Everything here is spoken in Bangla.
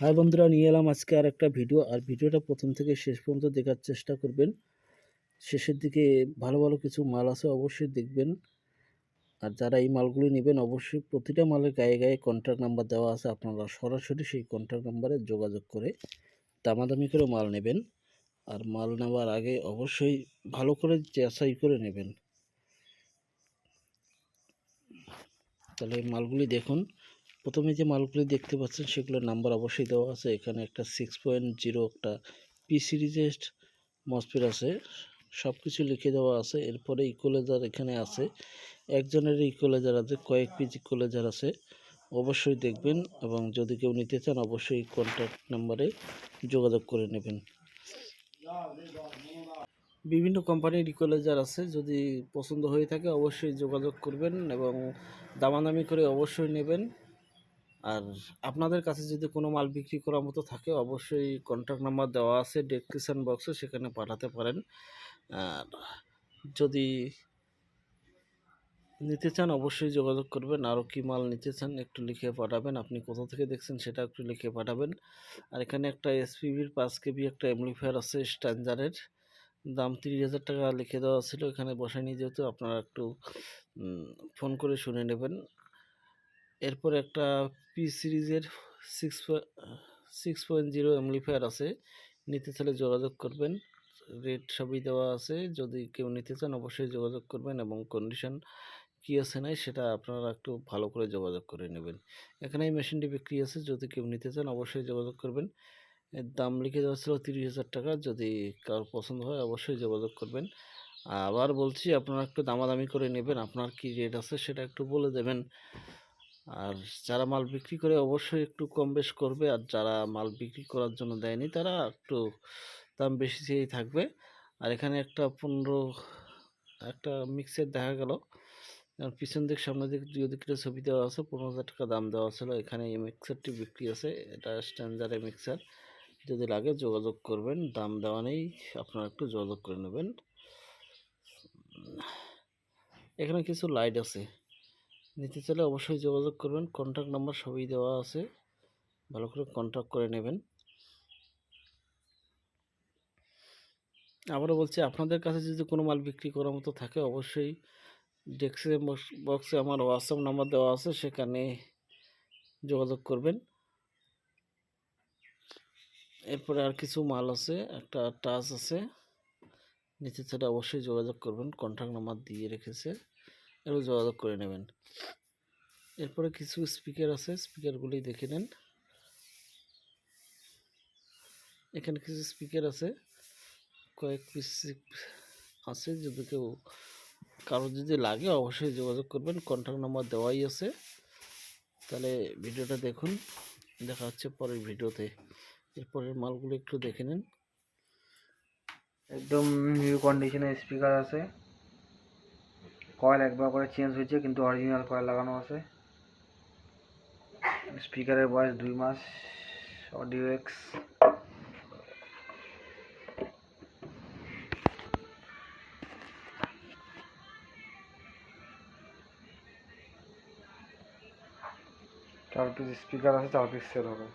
হাই বন্ধুরা, নিয়ে এলাম আজকে আর একটা ভিডিও। আর ভিডিওটা প্রথম থেকে শেষ পর্যন্ত দেখার চেষ্টা করবেন। শেষের দিকে ভালো ভালো কিছু মাল আছে অবশ্যই দেখবেন। আর যারা এই মালগুলি নেবেন, অবশ্যই প্রতিটা মালের গায়ে গায়ে কন্ট্যাক্ট নাম্বার দেওয়া আছে। আপনারা সরাসরি সেই কন্ট্যাক্ট নাম্বারে যোগাযোগ করে দামাদামি করে মাল নেবেন। আর মাল নেওয়ার আগে অবশ্যই ভালো করে যাচাই করে নেবেন। তাহলে মালগুলি দেখুন। প্রথমে যে মালগুলি দেখতে পাচ্ছেন সেগুলোর নাম্বার অবশ্যই দেওয়া আছে। এখানে একটা সিক্স পয়েন্ট জিরো একটা পি সিরিজের মসফেট আছে। সব কিছু লিখে দেওয়া আছে। এরপরে ইকোলেজার এখানে আছে। একজনের ইকোলেজার আছে, কয়েক পিস ইকোলেজার আছে। অবশ্যই দেখবেন এবং যদি কেউ নিতে চান, অবশ্যই কন্ট্যাক্ট নাম্বারে যোগাযোগ করে নেবেন। বিভিন্ন কোম্পানির ইকোলাইজার আছে। যদি পছন্দ হয়ে থাকে, অবশ্যই যোগাযোগ করবেন এবং দামাদামি করে অবশ্যই নেবেন। আর আপনাদের কাছে যদি কোনো মাল বিক্রি করার মতো থাকে, অবশ্যই কন্ট্যাক্ট নাম্বার দেওয়া আছে ডেসক্রিপশন বক্সে সেখানে পাঠাতে পারেন। আর যদি নিতে চান, অবশ্যই যোগাযোগ করবেন। আরও কী মাল নিতে চান, একটু লিখে পাঠাবেন। আপনি কোথা থেকে দেখছেন, সেটা একটু লিখে পাঠাবেন। আর এখানে একটা এসপিবির পাঁচ কেবি একটা এমলিফায়ার আছে স্ট্যান্ডার্ডের দাম তিরিশ হাজার টাকা লিখে দেওয়া ছিল। এখানে বসায়নি যেহেতু, আপনারা একটু ফোন করে শুনে নেবেন। এরপর একটা পি সিরিজের six six point zero amplifier আছে। নিতে চাইলে যোগাযোগ করবেন। রেট সবই দেওয়া আছে। যদি কেউ নিতে চান, অবশ্যই যোগাযোগ করবেন এবং কন্ডিশন কী আছে নাই, সেটা আপনারা একটু ভালো করে যোগাযোগ করে নেবেন। এখানে এই মেশিনটি বিক্রি আছে। যদি কেউ নিতে চান, অবশ্যই যোগাযোগ করবেন। দাম লিখে দেওয়া ছিল তিরিশ হাজার টাকা। যদি কারোর পছন্দ হয়, অবশ্যই যোগাযোগ করবেন। আবার বলছি, আপনারা একটু দামাদামি করে নেবেন। আপনার কি রেট আছে, সেটা একটু বলে দেবেন। আর যারা মাল বিক্রি করে অবশ্যই একটু কম বেশ করবে, আর যারা মাল বিক্রি করার জন্য দেয়নি তারা একটু দাম বেশি চেয়েই থাকবে। আর এখানে একটা পনেরো, একটা মিক্সার দেখা গেল। পিছন দিক সামনের দিক দুই দিকটা ছবি দেওয়া আছে, পনেরো হাজার টাকা দাম দেওয়া ছিল। এখানে এই মিক্সারটি বিক্রি আছে, এটা স্ট্যান্ডার্ডের মিক্সার যদি লাগে যোগাযোগ করবেন, দাম দেওয়া নেই, আপনারা একটু যোগাযোগ করে নেবেন। এখানে কিছু লাইট আছে। নিতে চাইলে অবশ্যই যোগাযোগ করবেন। কন্ট্যাক্ট নাম্বার সবই দেওয়া আছে। ভালো করে কন্ট্যাক্ট করে নেবেন। আবারও বলছি, আপনাদের কাছে যদি কোনো মাল বিক্রি করার মতো থাকে, অবশ্যই ডেস্ক্রিপশন বক্সে আমার হোয়াটসঅ্যাপ নাম্বার দেওয়া আছে, সেখানে যোগাযোগ করবেন। এরপরে আর কিছু মাল আছে, একটা টাচ আছে। নিচে সেটা অবশ্যই যোগাযোগ করবেন। কন্ট্যাক্ট নাম্বার দিয়ে রেখেছে। এরও যোগাযোগ করে নেবেন। এরপরে কিছু স্পিকার আছে স্পিকারগুলি দেখে নেন। এখানে কিছু স্পিকার আছে, কয়েক পিস আছে যদি কেউ, কারও যদি লাগে অবশ্যই যোগাযোগ করবেন। কন্ট্যাক্ট নাম্বার দেওয়াই আছে। তাহলে ভিডিওটা দেখুন, দেখা হচ্ছে পরের ভিডিওতে। এরপরের মালগুলো একটু দেখে নিন। একদম নিউ কন্ডিশনের স্পিকার আছে। কয়েল একবার করে চেঞ্জ হয়েছে, কিন্তু অরিজিনাল কয়েল লাগানো আছে। স্পিকারের বয়স দুই মাস অডিও এক্স চার পিস স্পিকার আছে চার পিস সেল হবে।